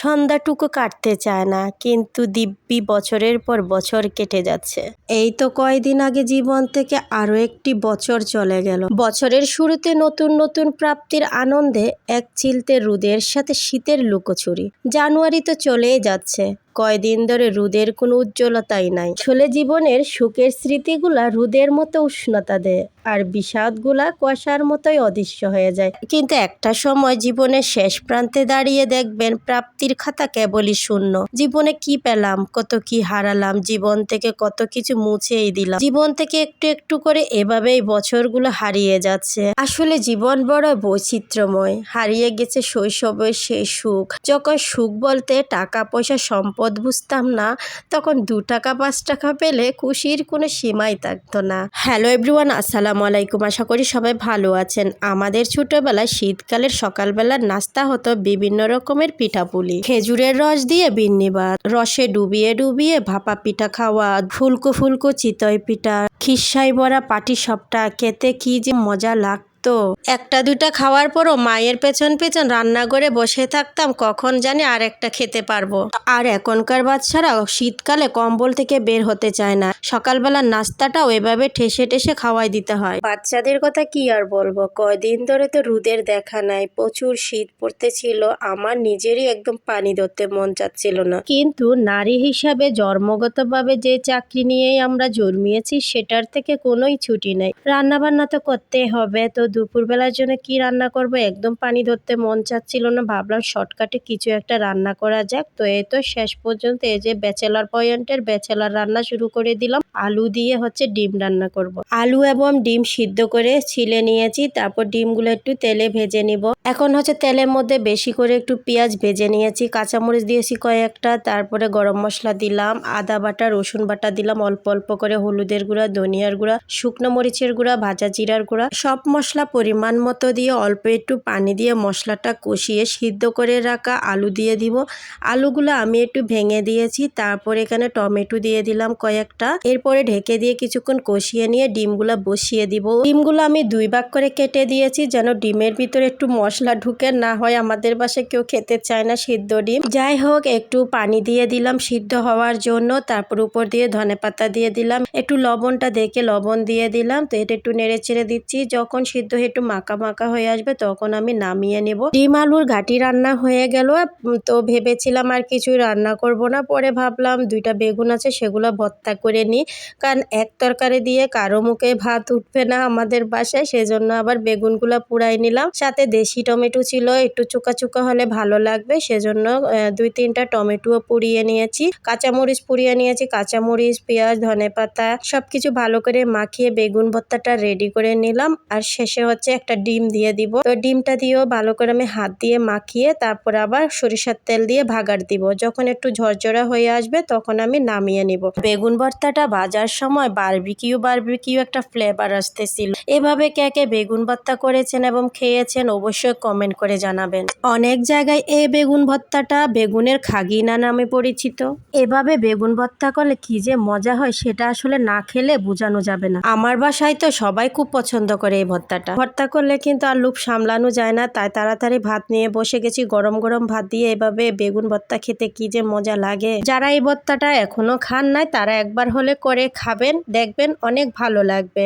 সন্ধ্যাটুকু কাটতে চায় না, কিন্তু দিব্যি বছরের পর বছর কেটে যাচ্ছে। এই তো কয়দিন আগে জীবন থেকে আরও একটি বছর চলে গেল। বছরের শুরুতে নতুন নতুন প্রাপ্তির আনন্দে এক চিলতে রুদের সাথে শীতের লুকোচুরি। জানুয়ারি তো চলেই যাচ্ছে। কয়দিন ধরে রুদের কোনো উজ্জ্বলতাই নাই। আসলে জীবনের সুখের স্মৃতিগুলা রুদের মতো উষ্ণতা দেয় আর বিষাদগুলা কুয়াশার মতোই অদৃশ্য হয়ে যায়। কিন্তু একটা সময় জীবনের শেষ প্রান্তে দাঁড়িয়ে দেখবেন প্রাপ্তির খাতা কেবলই শূন্য। জীবনে কি পেলাম, কত কি হারালাম, জীবন থেকে কত কিছু মুছেই দিলাম। জীবন থেকে একটু একটু করে এভাবেই বছরগুলো হারিয়ে যাচ্ছে। আসলে জীবন বড় বৈচিত্র্যময়। হারিয়ে গেছে শৈশবের সেই সুখ। যখন সুখ বলতে টাকা পয়সা সম্পদ বুঝতাম না। তখন দু টাকা, পাঁচ টাকা পেলে খুশির কোনো সীমাই থাকতো না। হ্যালো এভরিওয়ান, আসসালামু আলাইকুম। আশা করি সবাই ভালো আছেন। আমাদের ছোটোবেলায় শীতকালের সকালবেলার নাস্তা হতো বিভিন্ন রকমের পিঠাপুলি। খেজুরের রস দিয়ে বিন্নি ভাত রসে ডুবিয়ে ডুবিয়ে ভাপা পিঠা খাওয়া, ফুলকো ফুলকো চিতই পিঠা, খিসাই বড়া পাটি সবটা খেতে কি যে মজা লাগতো একটা দুটা খাওয়ার পরও মায়ের পেছন পেছন রান্না করে বসে থাকতাম, কখন জানি আর একটা খেতে পারব। আর এখনকার বাচ্চারা শীতকালে কম্বল থেকে বের হতে চায় না। সকালবেলা নাস্তাটাও এভাবে ঠেসে ঠেসে খাওয়াই দিতে হয়। বাচ্চাদের কথা কি আর বলব? কয়দিন ধরে তো রুদের দেখা নাই, প্রচুর শীত পড়তেছিল, আমার নিজেরই একদম পানি ধরতে মন চাচ্ছিল না। কিন্তু নারী হিসাবে জন্মগতভাবে যে চাকরি নিয়েই আমরা জন্মিয়েছি, সেটার থেকে কোনোই ছুটি নেই। রান্না বান্না তো করতে হবে, তো দুপুরবেলার জন্য কি রান্না করব? একদম পানি ধরতে মন চাচ্ছিল না। ভাবলাম শর্টকাটে কিছু একটা রান্না করা যাক। তো এই তো শেষ পর্যন্ত এই যে ব্যাচেলার পয়েন্টের ব্যাচেলার রান্না শুরু করে দিলাম। আলু দিয়ে হচ্ছে ডিম রান্না করব। আলু এবং ডিম সিদ্ধ করে ছিলে নিয়েছি। তারপর ডিমগুলো একটু তেলে ভেজে নিব। এখন হচ্ছে তেলের মধ্যে বেশি করে একটু পেঁয়াজ ভেজে নিয়েছি। কাঁচামরিচ দিয়েছি কয়েকটা। তারপরে গরম মশলা দিলাম। আদা বাটা, রসুন বাটা দিলাম। অল্প অল্প করে হলুদের গুঁড়া, ধনিয়ার গুঁড়া, শুকনো মরিচের গুঁড়া, ভাজা জিরার গুঁড়া। সব মশলা পরিমাণ মতো দিয়ে অল্প একটু পানি দিয়ে মশলাটা কষিয়ে সিদ্ধ করে রাখা আলু দিয়ে দিব। আলুগুলো আমি একটু ভেঙে দিয়েছি, তারপর এখানে টমেটো দিয়ে দিলাম কয়েকটা। এরপরে ঢেকে দিয়ে কিছুক্ষণ কষিয়ে নিয়ে ডিমগুলো বসিয়ে দিব। ডিমগুলো আমি দুই ভাগ করে কেটে দিয়েছি যেন ডিমের ভিতরে একটু মশলা ঢুকে না হয়। আমাদের বাসায় কেউ খেতে চায় না সিদ্ধ ডিম। যাই হোক, একটু পানি দিয়ে দিলাম সিদ্ধ হওয়ার জন্য। তারপর উপর দিয়ে ধনে পাতা দিয়ে দিলাম। একটু লবণটা দেখে লবণ দিয়ে দিলাম। তো এটা একটু নেড়ে ছেড়ে দিচ্ছি। যখন সিদ্ধ হয়ে একটু মাখা মাখা হয়ে আসবে, তখন আমি নামিয়ে নেব। ডিম আলুর ঘাটি রান্না হয়ে গেল তো ভেবেছিলাম আর কিছু রান্না করব না। পরে ভাবলাম দুইটা বেগুন আছে, সেগুলো ভর্তা করে নিই। কারণ এক তরকারি দিয়ে কারও মুখে ভাত উঠবে না আমাদের বাসায়, সেজন্য আবার বেগুনগুলো পুড়াই নিলাম। সাথে দেশি টমেটো ছিল, একটু চুকা চুকা হলে ভালো লাগবে, সেজন্য দুই তিনটা টমেটোও পুড়িয়ে নিয়েছি। কাঁচামরিচ পুড়িয়ে নিয়েছি, কাঁচামরিচ, পেঁয়াজ ধনে পাতা সবকিছু ভালো করে মাখিয়ে বেগুন ভর্তাটা রেডি করে নিলাম। আর শেষে হচ্ছে একটা ডিম দিয়ে দিব। তো ডিমটা দিয়েও ভালো করে আমি হাত দিয়ে মাখিয়ে তারপর আবার সরিষার তেল দিয়ে ভাগার দিব। যখন একটু ঝরঝরা হয়ে আসবে তখন আমি নামিয়ে নিব। বেগুন ভর্তাটা ভাজার সময় বারবিকিউ বারবিকিউ একটা ফ্লেভার আসতেছিল। এভাবে কে কে বেগুন ভর্তা করেছেন এবং খেয়েছেন অবশ্যই কমেন্ট করে জানাবেন। অনেক জায়গায় এই বেগুন ভর্তাটা বেগুনের খাগিনা নামে পরিচিত। এভাবে বেগুন ভর্তা করলে কি যে মজা হয় সেটা আসলে না খেলে বোঝানো যাবে না। আমার বাসায় তো সবাই খুব পছন্দ করে এই ভর্তাটা। ভর্তা করলে কিন্তু আর লুপ সামলানো যায় না। তাই তাড়াতাড়ি ভাত নিয়ে বসে গেছি। গরম গরম ভাত দিয়ে এভাবে বেগুন ভর্তা খেতে কি যে মজা লাগে। যারা এই ভর্তাটা এখনও খান নাই, তারা একবার হলে করে খাবেন। দেখবেন অনেক ভালো লাগবে।